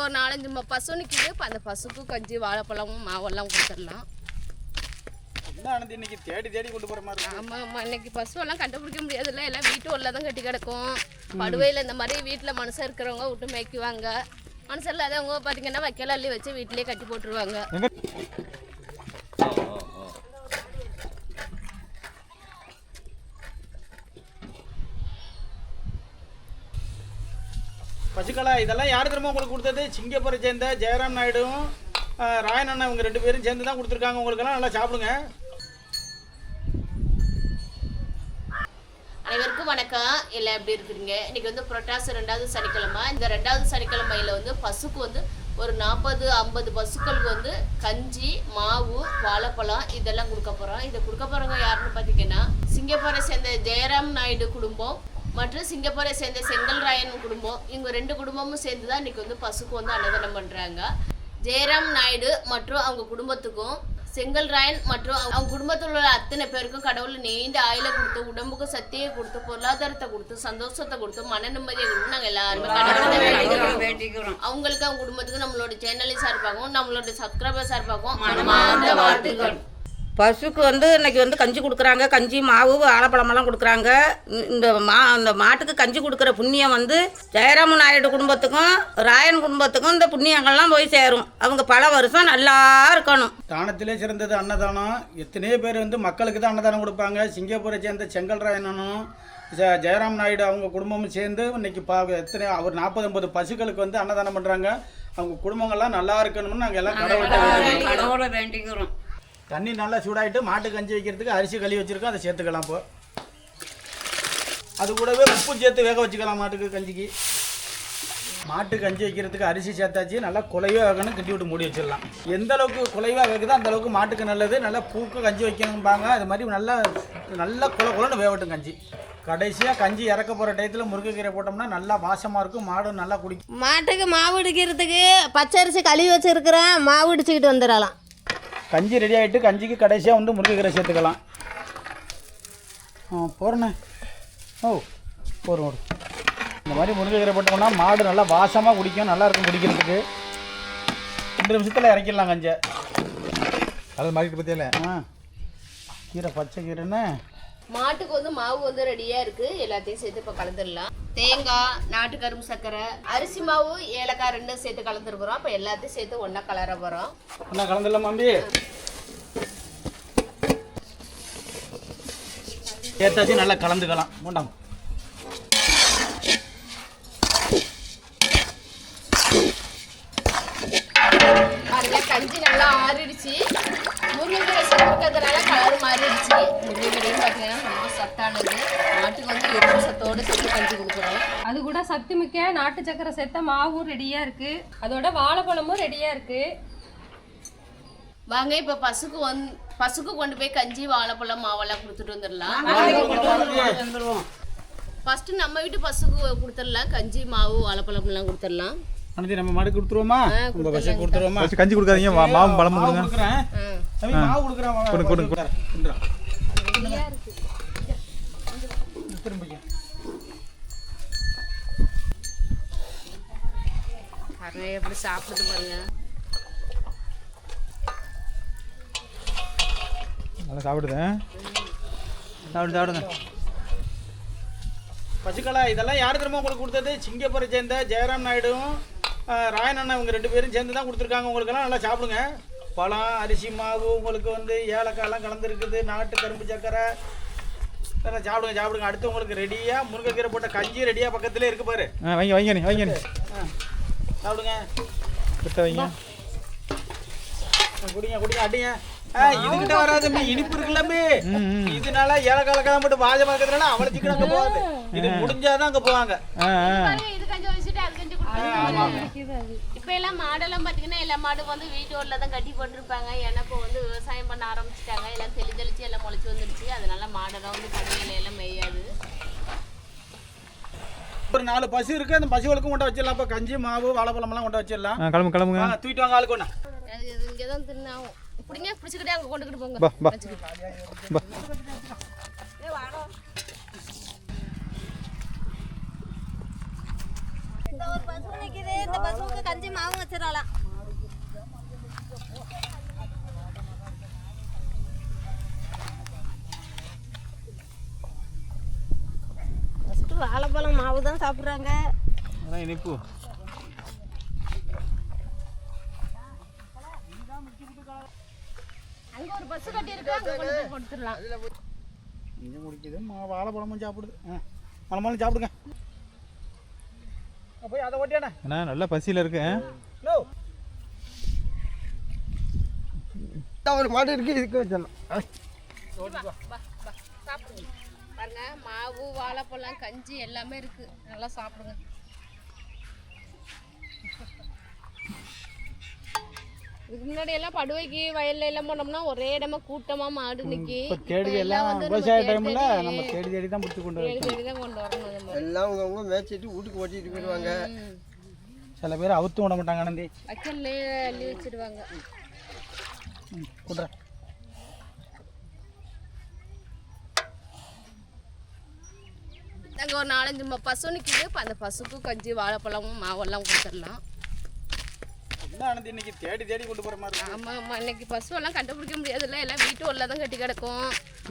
இங்கே ஒரு நாலஞ்சு பசு நிற்கிது இப்போ அந்த பசுக்கும் கஞ்சி வாழைப்பழமும் மாவெல்லாம் கொடுத்துடலாம். இன்னைக்கு தேடி தேடி கொண்டு போகிற மாதிரி. ஆமாம் ஆமாம் இன்னைக்கு பசுவெல்லாம் கண்டுபிடிக்க முடியாதுல்ல. எல்லாம் வீட்டு உள்ள தான் கட்டி கிடக்கும். படுவையில் இந்த மாதிரி வீட்டில் மனுஷன் இருக்கிறவங்க விட்டு மேய்க்குவாங்க. மனுஷன் இல்லாதவங்க பார்த்தீங்கன்னா வைக்கல அள்ளி வச்சு வீட்டிலேயே கட்டி போட்டுருவாங்க. பசுக்களா இதெல்லாம் யார் திரும்ப உங்களுக்கு கொடுத்தது? சிங்கப்பூரை சேர்ந்த ஜெயராம் நாயுடும் ராயன் அண்ணா இவங்க ரெண்டு பேரும் சேர்ந்து தான் கொடுத்துருக்காங்க. உங்களுக்கெல்லாம் நல்லா சாப்பிடுங்க. அனைவருக்கும் வணக்கம். எல்லாம் எப்படி இருக்கிறீங்க? இன்னைக்கு வந்து புரட்டாசி ரெண்டாவது சனிக்கிழமை. இந்த ரெண்டாவது சனிக்கிழமையில வந்து பசுக்கு வந்து ஒரு நாற்பது ஐம்பது பசுக்களுக்கு வந்து கஞ்சி மாவு வாழைப்பழம் இதெல்லாம் கொடுக்க போகிறோம் இதை கொடுக்க போகிறவங்க யாருன்னு பார்த்தீங்கன்னா சிங்கப்பூரை சேர்ந்த ஜெயராம் நாயுடு குடும்பம். மற்றும் சிங்கப்பூரை சேர்ந்த செங்கல்ராயன் குடும்பம் இவங்க ரெண்டு குடும்பமும் சேர்ந்து தான் இன்னைக்கு வந்து பசுக்கு வந்து அன்னதானம் பண்றாங்க. ஜெயராம் நாயுடு மற்றும் அவங்க குடும்பத்துக்கும் செங்கல்ராயன் மற்றும் அவங்க- குடும்பத்தில் உள்ள அத்தனை பேருக்கும் கடவுள் நீண்ட ஆயுள கொடுத்து உடம்புக்கு சக்தியை கொடுத்து பொருளாதாரத்தை கொடுத்து சந்தோஷத்தை கொடுத்து மன நிம்மதியை கொடுத்து நாங்கள் எல்லாருமே அவங்களுக்கு அவங்க குடும்பத்துக்கு நம்மளோட சேனலின் சார்பாகவும் நம்மளோட சப்ஸ்கிரைபர் சார்பாகவும் மனமார்ந்த வாழ்த்துக்கள். பசுக்கு வந்து இன்னைக்கு வந்து கஞ்சி கொடுக்குறாங்க. கஞ்சி மாவு வாழைப்பழமெல்லாம் கொடுக்குறாங்க. இந்த மா அந்த மாட்டுக்கு கஞ்சி கொடுக்குற புண்ணியம் வந்து ஜெயராம நாயுடு குடும்பத்துக்கும் ராயன் குடும்பத்துக்கும் இந்த புண்ணியங்கள்லாம் போய் சேரும். அவங்க பல வருஷம் நல்லா இருக்கணும். தானத்திலே சிறந்தது அன்னதானம். எத்தனையோ பேர் வந்து மக்களுக்கு தான் அன்னதானம் கொடுப்பாங்க. சிங்கப்பூரை சேர்ந்த செங்கல்ராயனனும் ஜ- ஜெயராம் நாயுடு அவங்க குடும்பமும் சேர்ந்து இன்னைக்கு பா எத்தனை ஒரு நாற்பது ஐம்பது பசுக்களுக்கு வந்து அன்னதானம் பண்ணுறாங்க அவங்க குடும்பங்கள்லாம் நல்லா இருக்கணும்னு நாங்கள் எல்லாம். கடவுளை வேண்டிக்கிறோம். தண்ணி நல்லா சூடாகிட்டு மாட்டு கஞ்சி வைக்கிறதுக்கு அரிசி கழுவி வச்சுருக்கோம் அதை சேர்த்துக்கலாம் இப்போ. அது கூடவே உப்பு சேர்த்து வேக வச்சுக்கலாம் மாட்டுக்கு கஞ்சிக்கு. மாட்டு கஞ்சி வைக்கிறதுக்கு அரிசி சேர்த்தாச்சு நல்லா குலைவாக வேகணும் கட்டி விட்டு மூடி வச்சிடலாம். எந்த அளவுக்கு குலைவாக வேகுதோ அந்த அளவுக்கு மாட்டுக்கு நல்லது. நல்லா பூக்க கஞ்சி வைக்கணும்பாங்க. அது மாதிரி நல்லா நல்லா குல குலன்னு வேகட்டும் கஞ்சி. கடைசியாக கஞ்சி இறக்க போகிற டயத்தில் முருங்கைக்கீரை போட்டோம்னா நல்லா வாசமாக இருக்கும் மாடும் நல்லா குடிக்கும். மாட்டுக்கு மாவு இடிக்கிறதுக்கு பச்சரிசி கழுவி வச்சுருக்கிறேன் மாவு இடிச்சுக்கிட்டு வந்துடலாம். கஞ்சி ரெடி ஆகிட்டு கஞ்சிக்கு கடைசியாக வந்து முருங்கைக்கீரை சேர்த்துக்கலாம். ஆ போகிறண்ணே ஓ போகிறோம் ஒரு இந்த மாதிரி முருங்கைக்கீரை போட்டோம்னா மாடு நல்லா வாசமாக குடிக்கும் நல்லா இருக்கும் குடிக்கிறதுக்கு. ரெண்டு நிமிஷத்தில் இறக்கிடலாம் கஞ்சை. அது மாறிட்டு பத்தியில? ஆ கீரை பச்சை கீரைன்னு மாட்டுக்கு வந்து மாவு வந்து ரெடியா இருக்கு. எல்லாத்தையும் சேர்த்து இப்போ கலந்துடலாம். தேங்காய் நாட்டு கரும்பு சர்க்கரை அரிசி மாவு ஏலக்காய் ரெண்டும் சேர்த்து கலந்துருக்குறோம். அப்போ எல்லாத்தையும் சேர்த்து ஒன்றா கலர போகிறோம் என்ன கலந்துடலாம் மாம்பி சேர்த்தாச்சு நல்லா கலந்துக்கலாம். பாருங்க கஞ்சி நல்லா ஆறிடுச்சு. முருங்கைக்கீரை சேர்க்கறதுனால கலர் மாறிடுச்சு. முருங்கைக்கீரையும் பார்த்தீங்கன்னா ரொம்ப சத்தானது. மாட்டுக்கு வந்து இரும்பு சத்தோடு சேர்த்து கஞ்சி கொடுக்குறோம் அது கூட சக்தி மிக்க நாட்டு சக்கரை சேர்த்த மாவும் ரெடியாக இருக்கு. அதோட வாழைப்பழமும் ரெடியாக இருக்கு. வாங்க இப்போ பசுக்கு வந்து பசுக்கு கொண்டு போய் கஞ்சி வாழைப்பழம் மாவெல்லாம் கொடுத்துட்டு வந்துடலாம் ஃபர்ஸ்ட் நம்ம வீட்டு பசுக்கு கொடுத்துடலாம் கஞ்சி மாவு வாழைப்பழம்லாம் கொடுத்துடலாம் அனந்தி நம்ம மாடு கொடுத்துருவோமா? உங்கள் பஸ்ஸை கொடுத்துருவோமா? கஞ்சி கொடுக்காதீங்க மாவு கொடுங்க. கொடுக்குறேன். தம்பி, மாவு கொடுக்குறேன் வாங்க. கொடுங்க, கொடுங்க. திரும்பிக்க. பாருங்க எப்படி சாப்பிடுது பாருங்க. நல்லா சாப்பிடுதேன் சாப்பிடு சாப்பிடுங்க. பசுக்களா இதெல்லாம் யார் தெரியுமா உங்களுக்கு கொடுத்தது? சிங்கப்பூரை சேர்ந்த ஜெயராம் நாயுடும் ராயன் அண்ணா இவங்க ரெண்டு பேரும் சேர்ந்து தான் கொடுத்துருக்காங்க. உங்களுக்கெல்லாம் நல்லா சாப்பிடுங்க. பழம் அரிசி மாவு உங்களுக்கு வந்து ஏலக்காய்லாம் கலந்துருக்குது. நாட்டு கரும்பு சக்கரை நல்லா சாப்பிடுங்க சாப்பிடுங்க. அடுத்து உங்களுக்கு ரெடியாக முருங்கைக்கீரை போட்ட கஞ்சி ரெடியாக பக்கத்துலேயே இருக்கு பாரு. ஆ வைங்க வைங்க நீ வைங்க சாப்பிடுங்க. கிட்ட வைங்க. குடிங்க குடிங்க அடிங்க. ஆ, இதுகிட்ட வராது தம்பி இனிப்பு இருக்குல்லம்பி ம், ம். இதனால ஏலக்காலக்காலம் மட்டும் பாஜமா இருக்கிறதுனால அவளை சிக்கன் அங்கே போகாது. இது முடிஞ்சாதான் அங்கே போவாங்க. ஆ ஆ. இப்போ எல்லாம் மாடெல்லாம் பார்த்தீங்கன்னா எல்லா மாடும் வந்து வீட்டு ஊரில் தான் கட்டி போட்டிருப்பாங்க. ஏன்னா இப்போ வந்து விவசாயம் பண்ண ஆரம்பிச்சிட்டாங்க. எல்லாம் தெளி தெளிச்சு எல்லாம் முளைச்சி வந்துருச்சு. அதனால மாடெல்லாம் வந்து கடையில எல்லாம் மேயாது. ஒரு நாலு பசு இருக்கு. அந்த பசுகளுக்கும் கொண்டு வச்சிடலாம். இப்போ கஞ்சி மாவு வாழைப்பழம்லாம் கொண்டு வச்சிடலாம். கிளம்பு கிளம்புங்க. தூக்கிட்டு வாங்க ஆளுக்கு இது இங்கே தான் தின்னாகும். பிடிங்க பிடிச்சிக்கிட்டே அங்கே கொண்டுக்கிட்டு போங்க. நிக்குது இந்த பசுவுக்கு கஞ்சி மாவும் வச்சிடலாம் வாழைப்பழம் மாவு தான் சாப்பிட்றாங்க. இனிப்பு. அங்க ஒரு பஸ் கட்டி இருக்கு அங்க கொண்டு போய் கொடுத்துடலாம். இங்கே முடிக்குது. மா வாழைப்பழமும் சாப்பிடுது. ஆ மலமாலும் சாப்பிடுங்க ஆ, போய் அதை ஓட்டியானே அண்ணா நல்லா பசியில் இருக்கு. ஆ? நோ ஒரு மாடு இருக்கு இதுக்கு வச்சிடலாம். பாருங்க மாவு வாழைப்பழம் கஞ்சி எல்லாமே இருக்கு. நல்லா சாப்பிடுங்க. இதுக்கு முன்னாடி எல்லாம் படுவைக்கு வயல்ல எல்லாம் போனோம்னா ஒரே இடமா கூட்டமா மாடு நிக்கி. இப்போ தேடி எல்லாம் விவசாய டைமில் நம்ம தேடி தேடி தான் பிடிச்சி கொண்டு வரோம் தேடி தான் கொண்டு வரணும் எல்லாம் அவங்க மேய்ச்சிட்டு வீட்டுக்கு ஓட்டிட்டு போயிடுவாங்க. சில பேர் அவுத்து விட மாட்டாங்க ஆனந்தி வைக்கல்லே அள்ளி வச்சிருவாங்க. ம் கொடுறேன் நாங்கள் ஒரு நாலஞ்சு ம- பசு நிற்கிது இப்போ அந்த பசுக்கும் கஞ்சி வாழைப்பழமும் மாவெல்லாம் கொடுத்துடலாம். ஆனந்தி இன்னைக்கு தேடி தேடி கொண்டு போகிற மாதிரி இருக்கு. ஆமாம் ஆமாம் இன்னைக்கு பசுவெல்லாம் கண்டுபிடிக்க முடியாதுல்ல. எல்லாம் வீட்டு உள்ள தான் கட்டி கிடக்கும்.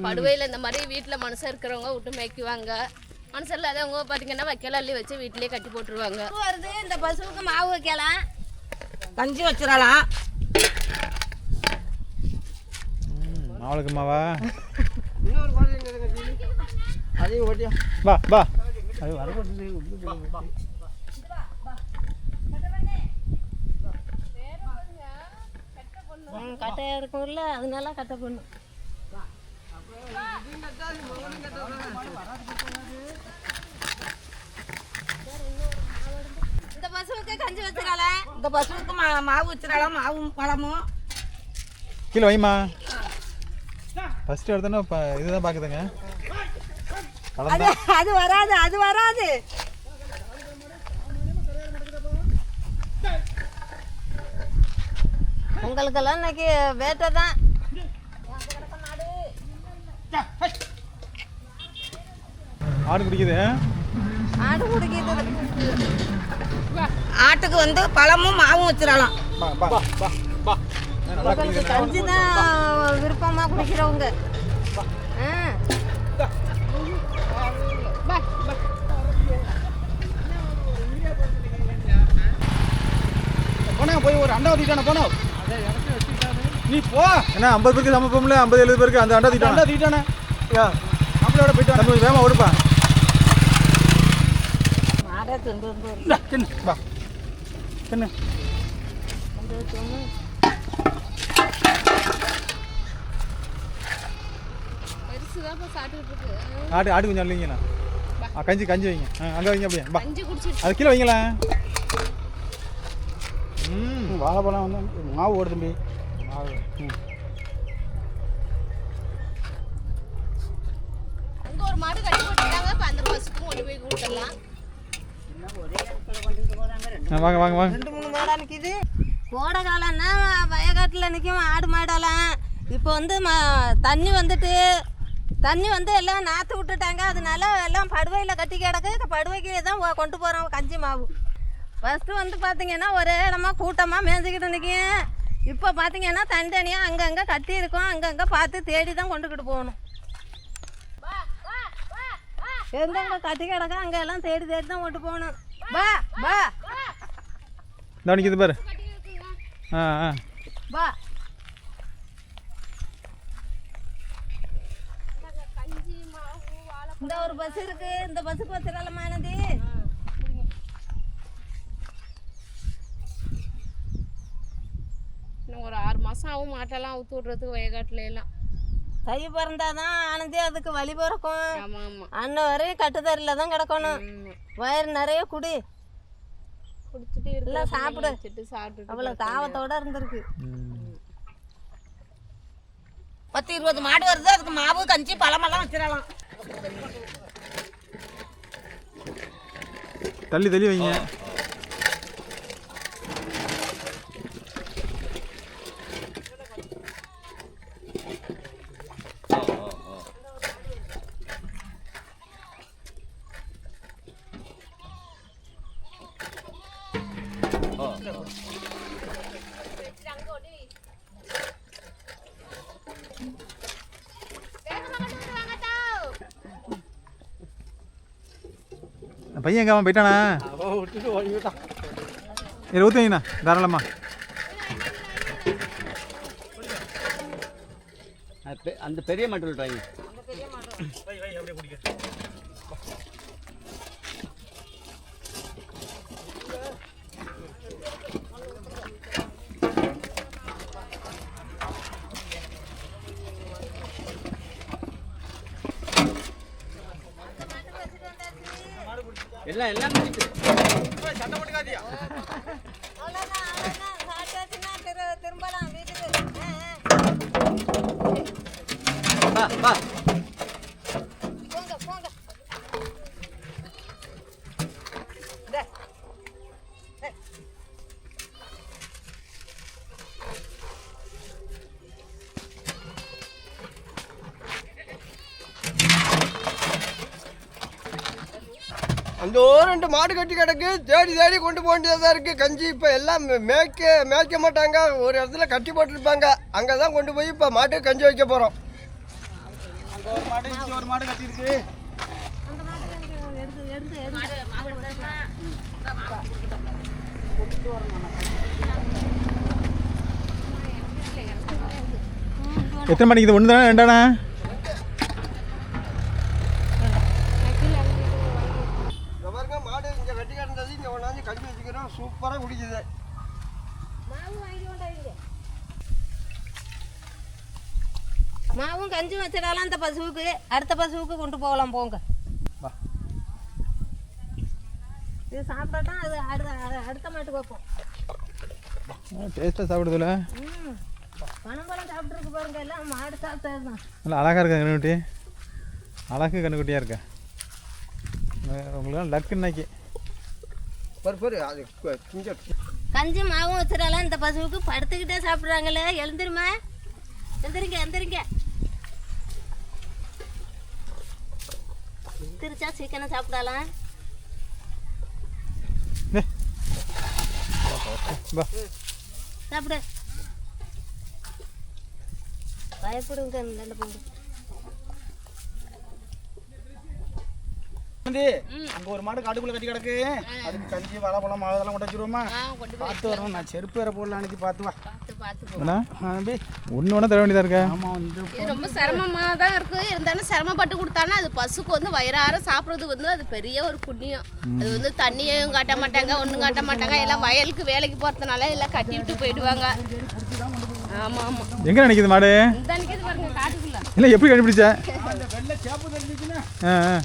படுவையில் இந்த மாதிரி வீட்டில் மனுஷன் இருக்கிறவங்க விட்டு மேய்க்குவாங்க. மனுஷன் இல்லாதவங்க பார்த்தீங்கன்னா வைக்கல அள்ளி வச்சு வீட்டிலேயே கட்டி போட்டுருவாங்க. வருது இந்த பசுவுக்கு மாவு வைக்கலாம் கஞ்சி வச்சிடலாம் மாவளுக்கு மாவா? இன்னொரு வா வா. அது வரப்பட்டது உள்ளுக்குள்ள. ம், கட்டையா இருக்கும்ல அதனால கட்டை பண்ணும் இந்த பசுவுக்கு கஞ்சி வச்சிடலாம் இந்த பசுவுக்கு மா மாவு வச்சிடலாம் மாவும் பழமும்? கீழே வைமா ஃபஸ்ட்டு எடுத்தோன்னா இப்போ இதுதான் பார்க்குதுங்க அது வராது அது வராது. உங்களுக்கெல்லாம் இன்னைக்கு வேட்டை தான். ஆடு குடிக்குது? ஆடு குடிக்கிது ஆட்டுக்கு வந்து பழமும் மாவும் வச்சிடலாம். உங்களுக்கு கஞ்சி தான் விருப்பமா குடிக்கிறவங்க. போனா போய் ஒரு அண்டா ஊற்றிட்டானே போனா நீ போ. என்ன ஐம்பது பேருக்கு சமைப்போம்ல ஐம்பது எழுபது பேருக்கு அந்த அண்டா அண்டா தீட்டான். யா. நம்மளோட போயிட்டு தம்பி வேமா ஓடுப்பா. வா தின்னு பெருசு தான் இப்போ சாப்பிட்டுக்கிட்டு இருக்கு. ஆடு ஆடு கொஞ்சம் இல்லைங்கண்ணா ஆ கஞ்சி கஞ்சி வைங்க. ஆ அங்கே வைங்க அப்படியே. அது கீழே வைங்களேன். ம் வாழைப்பழம் வந்து மாவு ஓடு தம்பி. மாவு. ம். ஒரு மாடு கட்டி போட்டுட்டாங்க இப்போ அந்த பசுக்கும் கொண்டு போய் கொடுத்துடலாம் ஆ, வாங்க வாங்க வாங்க. ரெண்டு மூணு மாடா நிற்கிது கோடை காலம்னா வயக்காட்டில் நிற்கும் ஆடு மாடெல்லாம். இப்போ வந்து ம தண்ணி வந்துட்டு தண்ணி வந்து எல்லாம் நாற்று விட்டுட்டாங்க. அதனால எல்லாம் படுவையில் கட்டி கிடக்கு. படுவைக்கு தான் கொண்டு போகிறோம் கஞ்சி மாவு. ஃபஸ்ட்டு வந்து பார்த்தீங்கன்னா ஒரே இடமா கூட்டமாக மேய்ஞ்சிக்கிட்டு நிற்கும் இப்போ பார்த்தீங்கன்னா தனித்தனியாக அங்கங்கே கட்டி இருக்கும். அங்கங்கே பார்த்து தேடி தான் கொண்டுக்கிட்டு போகணும் எங்கெங்க கட்டி கிடக்க? அங்கே எல்லாம் தேடி தேடி தான் கொண்டு போகணும். பா பா நிற்கிது பாரு. ஆ ஆ. வா. இந்த ஒரு பஸ் இருக்கு. இந்த பஸ்ஸுக்கு வச்சிடலாமானது இன்னும் ஒரு ஆறு மாதம் ஆகும் மாட்டெல்லாம் அவுத்து விட்றதுக்கு வயக்காட்டுல எல்லாம். தை பிறந்தாதான் ஆனந்தே அதுக்கு வழி பிறக்கும். ஆமாம் ஆமாம் அண்ணன் வரையும் கட்டுத்தறியில் தான் கிடக்கணும். வயிறு நிறைய குடி. குடிச்சிட்டு இல்லை சாப்பிடு. சாப்பிட்டுட்டு அவ்வளோ தாவத்தோட இருந்திருக்கு. பத்து இருபது மாடு வருது அதுக்கு மாவு கஞ்சி பழமெல்லாம் வச்சிடலாம். தள்ளி தள்ளி வைங்க. பையன் எங்க அவன் போயிட்டானா? அவன் விட்டுட்டு ஓடிவிட்டான் இதில் ஊற்றுங்கண்ணா தாராளமாக அந்த பெரிய மட்டும் விட்டாங்க வை வை அப்படியே குடிக்க எல்லாம் எல்லாம் முடிச்சு சண்டை போட்டுக்காதியா அவ்வளோதான் அவ்வளோதான் சாப்பிட்டாச்சுன்னா திரு திரும்பலாம் வீட்டுக்கு ஆ, ஆ. வா வா போங்க போங்க இந்தா. அந்த காடு கட்டி கிடக்கு. தேடி தேடி கொண்டு போக வேண்டியதாக இருக்குது கஞ்சி இப்போ எல்லாம் மேய்க்க மேய்க்க மாட்டாங்க. ஒரு இடத்துல கட்டி போட்டுருப்பாங்க. அங்கே தான் கொண்டு போய் இப்போ மாட்டுக்கு கஞ்சி வைக்க போகிறோம் எத்தனை மணிக்கு இது ஒன்று தானே ரெண்டாண்ணா இந்த பாருங்க மாடு இங்கே வெட்டி கிடந்தது இங்கே கொண்டாந்து கஞ்சி வச்சுக்கிறோம் சூப்பராக குடிக்குது மாவும் கஞ்சி வச்சிடலாம் அந்த பசுவுக்கு அடுத்த பசுவுக்கு கொண்டு போகலாம் போங்க. வா. இது சாப்பிட்டா அது அடுத்த மாட்டுக்கு வைப்போம். டேஸ்ட்டாக சாப்பிடுதுல ம். பனம்பழம் சாப்பிட்ருக்கு பாருங்க எல்லாம் மாடு சாப்பிட்டது தான். நல்லா அழகாக இருக்கா கண்ணுக்குட்டி? அழகு கண்ணுக்குட்டியாக இருக்கா? உங்களுக்கு லக்கு இன்னைக்கு. கஞ்சி. மாவும் வச்சிடலாம் இந்த பசுவுக்கு படுத்துக்கிட்டே சாப்பிட்றாங்களே எழுந்திருமா? எந்திரிங்க எந்திரிங்க திருச்சா சீக்கிரம் சாப்பிடலாம். சாப்பிடு. பயப்படுங்க ரெண்டு பொண்ணு வந்து அங்க ஒரு மாடு காட்டுக்குள்ள கட்டி கிடக்கு. அதுக்கு கஞ்சி வாழைப்பழம் மாவு இதெல்லாம் கொண்டு வச்சிருவோமா? பார்த்து வரணும். நான் செருப்பு வேற போடல அன்னைக்கு பார்த்து வா. ஒன்று ஒன்றா தர வேண்டியதாக இருக்கா? ஆமா வந்து இது ரொம்ப சிரமமாக தான் இருக்கு. இருந்தாலும் சிரமப்பட்டு கொடுத்தானா அது பசுக்கு வந்து வயிறார சாப்பிட்றது வந்து அது பெரிய ஒரு புண்ணியம். அது வந்து தண்ணியும் காட்ட மாட்டாங்க ஒன்றும் காட்ட மாட்டாங்க. எல்லாம் வயலுக்கு வேலைக்கு போகிறதுனால எல்லாம் கட்டி விட்டு போயிடுவாங்க. ஆமாம் ஆமாம் எங்கே நினைக்குது மாடு? பாருங்க காட்டுக்குள்ள. இல்லை எப்படி கண்டுபிடிச்ச? அந்த வெள்ளை சேப்பு தெரிஞ்சுச்சுன்னா ஆ ஆ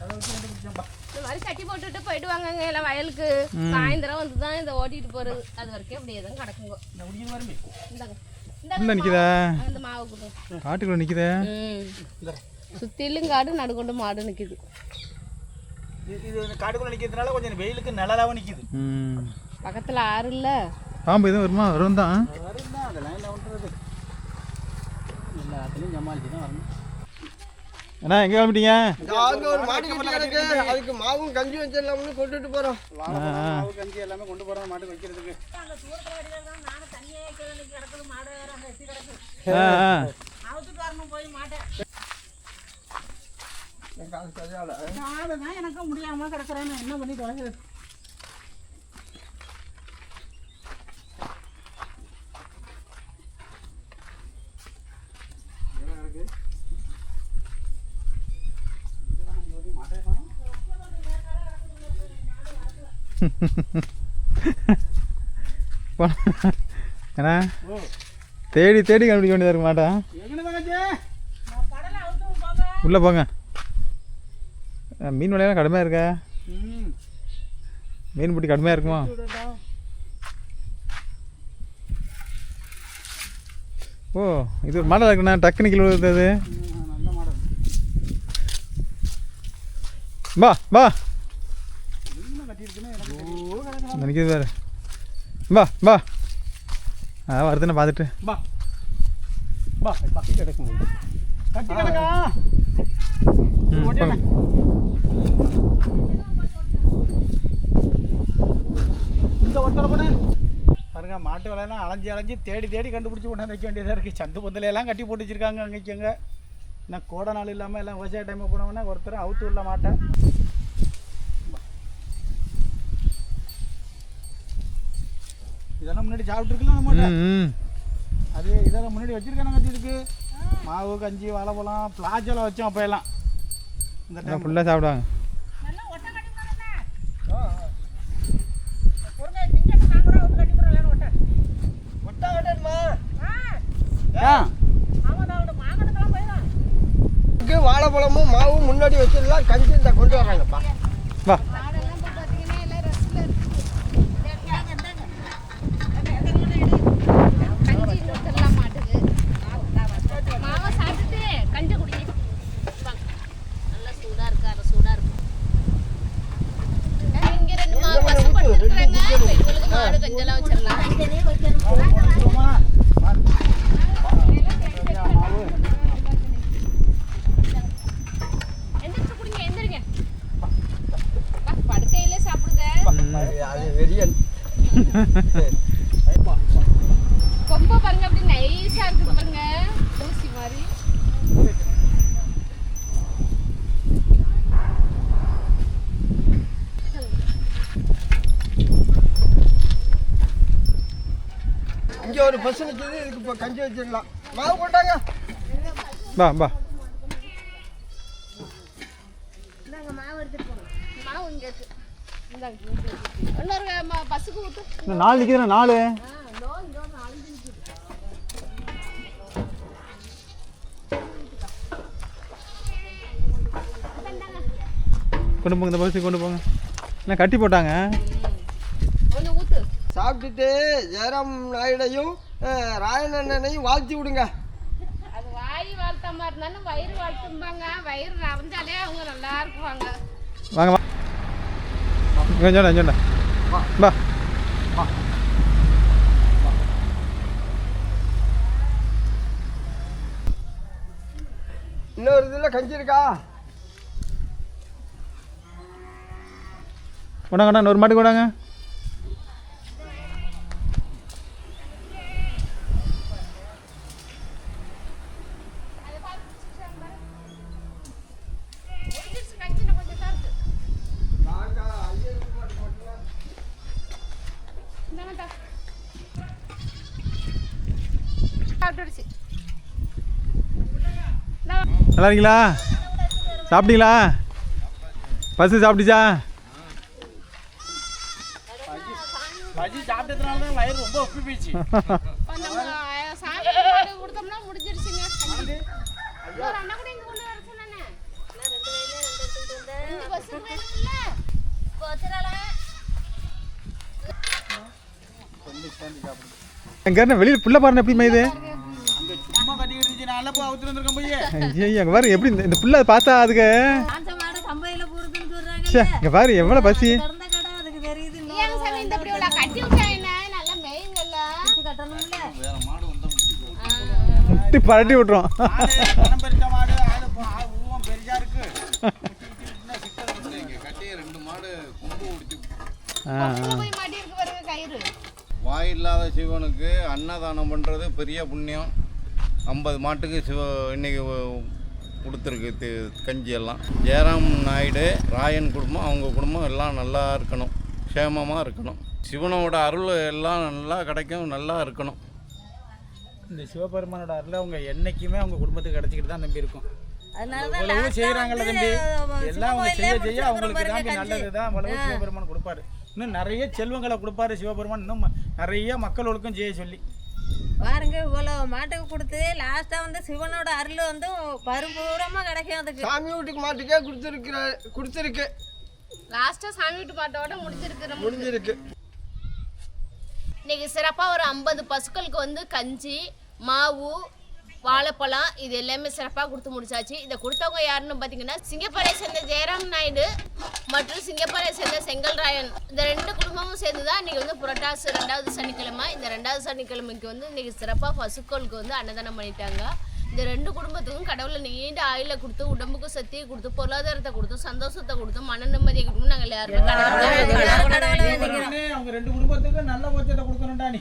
அதை வச்சு கண்டுபிடிச்சேன்பா இந்த மாதிரி கட்டி போட்டுட்டு போயிடுவாங்கங்க எல்லாம் வயலுக்கு. சாயந்தரம் வந்து தான் இதை ஓட்டிட்டு போகிறது அது வரைக்கும் அப்படியே தான் கிடக்குங்க. இந்த இந்தாங்க. நிற்குதா இந்த மாவு. கொடு. காட்டுக்குள்ள நிற்குதா ம். சுற்றிலும் காடு நடுக்கொண்டு மாடு நிற்கிது இது காட்டுக்குள்ள நிக்கிறதுனால கொஞ்சம் வெயிலுக்கு நிழலாவும் நிக்குது. ம். பக்கத்தில் ஆறு இல்லை. பாம்பு எதுவும் வருமா? வரும் தான் வரும் தான் அதெல்லாம் என்ன பண்றது எல்லாத்துலயும் சமாளிச்சு தான் வரணும். அண்ணா எங்கே கிளம்பிட்டீங்க? அங்கே ஒரு மாடு கட்டி கிடக்கு. அதுக்கு மாவும் கஞ்சி வச்சிடலாம்னு கொண்டுட்டு போகிறோம் மாவு கஞ்சி எல்லாமே கொண்டு போறோம் மாட்டுக்கு வைக்கிறதுக்கு. ஆ ஆ. எனக்கு முடியாம கிடக்குறேன். என்ன பண்ணி தொலைகிறது ஏண்ணா தேடி தேடி கண்டுபிடிக்க வேண்டியதாக இருக்க மாட்டா. எங்கன்னு தங்கச்சி உள்ளே போங்க. மீன் விலையெல்லாம் கடுமையாக இருக்கா? ம். மீன் பிடி கடுமையாக இருக்குமா? ஓ இது ஒரு மாடல் இருக்குண்ணா. டக்குனு விழுது அது. நல்ல மாடல் வா வா என்ன கட்டியிருக்குன்னு நினைக்கிது வேறு வா வா ஆ வருதுன்னு பார்த்துட்டு பா பா பக்கி கிடக்கும் கட்டி கிடக்கா. இந்த பண்ணு பாருங்க மாட்டு விலையெல்லாம் அலைஞ்சி அலைஞ்சி தேடி தேடி கண்டுபிடிச்சி கொண்டாந்து வைக்க வேண்டியதாக இருக்குது சந்து பொந்தில எல்லாம் கட்டி போட்டு வச்சிருக்காங்க அங்கேக்கு அங்கே இன்னும் கோடை நாள் இல்லாமல் எல்லாம் விவசாய டைமில் போனோம்னா ஒருத்தர் அவுத்து உள்ள மாட்டேன் இதெல்லாம் முன்னாடி சாப்பிட்டுருக்கலாம் நம்ம அது இதெல்லாம் முன்னாடி வச்சிருக்காங்க இதுக்கு மாவு கஞ்சி வாழைப்பழம் பிளாஜெல்லாம் வச்சோம் அப்போ எல்லாம் இந்த டைம் ஃபுல்லாக சாப்பிடுவாங்க வாழைப்பழமும் மாவும் முன்னாடி வச்சிடலாம் கஞ்சி இந்த கொண்டு வர்றாங்கப்பா. வா மாவை சாப்பிட்டுட்டு கஞ்சி குடிங்க வாங்க. நல்லா சூடா இருக்கு அரை சூடா இருக்கும் இங்க ரெண்டு மாவு பசு படுத்துக்கிறாங்க இவங்களுக்கு மாடு கஞ்செல்லாம் வச்சிடலாம் கொடுத்துருவோமா? மாவு. எந்திரிச்சு குடிங்க எந்திரிங்க வா, படுக்கையிலே சாப்பிடுங்க அது அது வெறியன் கொம்ப பாருங்க அப்படி நைஸா இருக்குது பாருங்க ஊசி மாதிரி இங்கே ஒரு பஸ் நிற்கிது இதுக்கு இப்போ கஞ்சி வச்சிடலாம். மாவு பசுக்கு ஊத்து. இன்னும் நாலு நிற்கிறேன் நாலு. கொண்டு போங்க இந்த பஸ்ஸுக்கு கொண்டு போங்க. என்ன கட்டி போட்டாங்க. சாப்பிட்டுட்டு ஜெயராம் நாயுடையும் அஹ், ராயன் அண்ணனையும் வாழ்த்தி விடுங்க. அது வாய் வாழ்த்தாம இருந்தாலும் வயிறு வாழ்த்தும்பாங்க. வயிறு நிறைஞ்சாலே அவங்க நல்லா இருக்குவாங்க வாங்க வா. வா. இன்னொரு இதில் கஞ்சி இருக்கா? கொண்டாங்க கொண்டாங்க ஒரு மாட்டு கொண்டாங்க முடிஞ்சிருச்சு கஞ்சின கொஞ்சம் தான் இருக்கு இந்தாங்க தா. சாப்பிட்டுடுச்சு நல்லா இருக்கீங்களா சாப்பிட்டீங்களா பஸ்ஸு சாப்பிட்டுச்சா பஜ்ஜி சாப்பிட்டதுனால தான் வயிறு ரொம்ப ஒப்பி போயிடுச்சு இப்ப நம்ம அஹ், சாமி கும்பிட்டு கொடுத்தோம்னா முடிஞ்சிருச்சுங்க கஞ்சி. இன்னொரு அண்ணா கூட இங்க கொண்டு வர சொன்னானே. இந்த பஸ்ஸுக்கு வேணும்ல? அங்கே என்ன வெளியில் புள்ள பாருங்க எப்படி மேயுது இருந்துச்சு நான் போய் அவுத்துட்டு வந்திருக்கேன் போய். ஐயோ அங்கே பாரு எப்படி இந்த- புள்ள பார்த்தா அதுக்கு ச்சே இங்கே பாரு எவ்வளோ பசி. கட்டி விட்டு பரட்டி விட்டுரும். கயிறு. வாயில்லாத சிவனுக்கு அன்னதானம் பண்ணுறது பெரிய புண்ணியம். ஐம்பது மாட்டுக்கு சிவ இன்னைக்கு ஒ- கொடுத்துருக்கு தி- கஞ்சி எல்லாம். ஜெயராம் நாயுடு ராயன் குடும்பம் அவங்க குடும்பம் எல்லாம் நல்லா இருக்கணும். க்ஷேமமாக இருக்கணும். சிவனோட அருள் எல்லாம் நல்லா கிடைக்கும் நல்லா இருக்கணும். இந்த சிவபெருமானோட அருள் அவங்க என்னைக்குமே அவங்க குடும்பத்துக்கு கிடைச்சிக்கிட்டு தான் நம்பி இருக்கும் செய்யறாங்கல்ல தம்பி. எல்லாம் அவங்க செய்ய செய்ய அவங்களுக்கு தான். நல்லது தான் அவ்வளவு சிவபெருமான் கொடுப்பாரு. இன்னும் நிறைய செல்வங்களை கொடுப்பாரு சிவபெருமான். இன்னும் நிறைய மக்களுக்கும் செய்ய சொல்லி. பாருங்க இவ்வளவு மாட்டுக்கு கொடுத்து லாஸ்டா வந்து சிவனோட அருள் வந்து பரிபூரமா கிடைக்கும் அதுக்கு. சாமி வீட்டுக்கு மாட்டுக்கே கொடுத்துருக்குற கொடுத்துருக்கு. லாஸ்டா சாமி வீட்டு பாட்டோட முடிஞ்சிருக்கு முடிஞ்சிருக்கு. இன்னைக்கு சிறப்பாக ஒரு ஐம்பது பசுக்களுக்கு வந்து கஞ்சி மாவு வாழைப்பழம் இது எல்லாமே சிறப்பாக கொடுத்து முடிச்சாச்சு. இதை கொடுத்தவங்க யாருன்னு பார்த்தீங்கன்னா சிங்கப்பூரை சேர்ந்த ஜெயராம் நாயுடு மற்றும் சிங்கப்பூரை சேர்ந்த செங்கல்ராயன் இந்த ரெண்டு குடும்பமும் சேர்ந்து தான் இன்றைக்கி வந்து புரட்டாசி ரெண்டாவது சனிக்கிழமை. இந்த ரெண்டாவது சனிக்கிழமைக்கு வந்து இன்றைக்கி சிறப்பாக பசுக்களுக்கு வந்து அன்னதானம் பண்ணிட்டாங்க. இந்த ரெண்டு குடும்பத்துக்கும் கடவுளை நீண்ட ஆயுளை கொடுத்து உடம்புக்கு சக்தியை கொடுத்து பொருளாதாரத்தை கொடுத்து சந்தோஷத்தை கொடுத்து மன நிம்மதியை கொடுத்து நாங்கள் சிவபெருமானே, அவங்க ரெண்டு குடும்பத்துக்கு நல்ல போச்சத்தை கொடுக்கணும்டா நீ.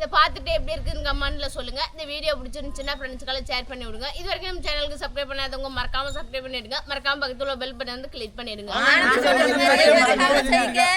இதை பார்த்துட்டு எப்படி இருக்குன்னு கமெண்ட்ல சொல்லுங்க. இந்த வீடியோ பிடிச்சிருந்துச்சுன்னா ஃப்ரெண்ட்ஸ்க்கெல்லாம் ஷேர் பண்ணி விடுங்க. இது வரைக்கும் நம்ம சேனலுக்கு சப்ஸ்கிரைப் பண்ணாதவங்க மறக்காம சப்ஸ்கிரைப் பண்ணிடுங்க. மறக்காம பக்கத்துல பெல் பட்டன் வந்து கிளிக் பண்ணிடுங்க.